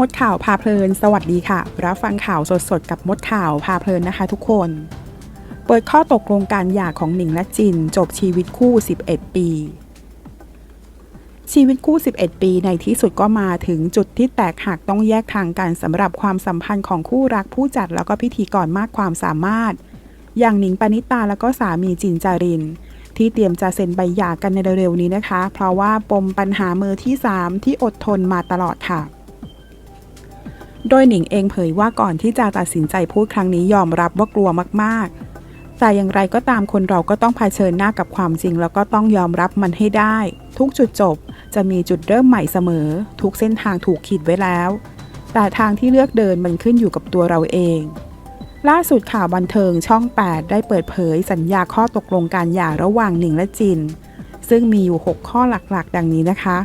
มดข่าวพาเพลิน สวัสดีค่ะ รับฟังข่าวสดๆ กับมดข่าวพาเพลินนะคะทุกคน เปิดข้อตกลงการหย่าของหนิงและจิน จบชีวิตคู่ 11 ปี ชีวิตคู่ 11 ปีในที่สุดก็มาถึงจุดที่แตกหักต้องแยกทางกันสำหรับความสัมพันธ์ของคู่รักผู้จัดแล้วก็พิธีกรมากความสามารถ อย่างหนิงปณิตาแล้วก็สามีจินจารินที่เตรียมจะเซ็นใบหย่ากันในเร็วๆนี้นะคะ เพราะว่าปมปัญหามือที่ 3 ที่อดทนมาตลอดค่ะ โดยหนิงเองเผยว่าก่อนที่จะตัดสินใจพูดครั้งนี้ยอมรับว่ากลัวมากๆ แต่อย่างไรก็ตามคนเราก็ต้องเผชิญหน้ากับความจริง แล้วก็ต้องยอมรับมันให้ได้ ทุกจุดจบจะมีจุดเริ่มใหม่เสมอ ทุกเส้นทางถูกขีดไว้แล้ว แต่ทางที่เลือกเดินมันขึ้นอยู่กับตัวเราเอง ล่าสุดข่าวบันเทิงช่อง 8 ได้เปิดเผยสัญญาข้อตกลงการหย่าระหว่างหนิงและจิน ซึ่งมีอยู่ 6 ข้อหลักๆ ดังนี้นะคะ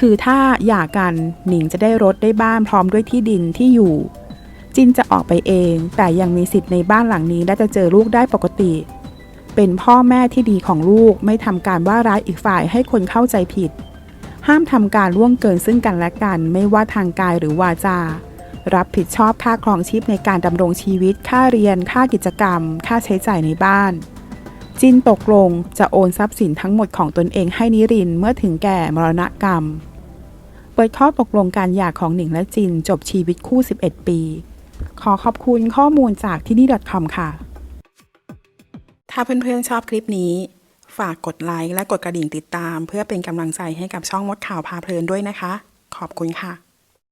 คือถ้าหย่ากันหนิงจะได้รถได้บ้านพร้อมด้วยที่ดินที่อยู่ จินจะออกไปเอง แต่ยังมีสิทธิ์ในบ้านหลังนี้และจะเจอลูกได้ปกติ เป็นพ่อแม่ที่ดีของลูกไม่ทำการว่าร้ายอีกฝ่ายให้คนเข้าใจผิด ห้ามทำการล่วงเกินซึ่งกันและกันไม่ว่าทางกายหรือวาจา รับผิดชอบค่าครองชีพในการดำรงชีวิต ค่าเรียน ค่ากิจกรรม ค่าใช้จ่ายในบ้าน จินตกลงจะโอนทรัพย์สินทั้งหมดของตนเองให้นิรินเมื่อถึงแก่มรณกรรม เปิดข้อตกลงการหย่าของหนิงและจินจบชีวิตคู่ 11 ปี ขอขอบคุณข้อมูลจากที่นี่ .com ค่ะ ถ้าเพื่อนๆชอบคลิปนี้ ฝากกดไลค์และกดกระดิ่งติดตาม เพื่อเป็นกำลังใจให้กับช่องมดข่าวพาเพลินด้วยนะคะ ขอบคุณค่ะ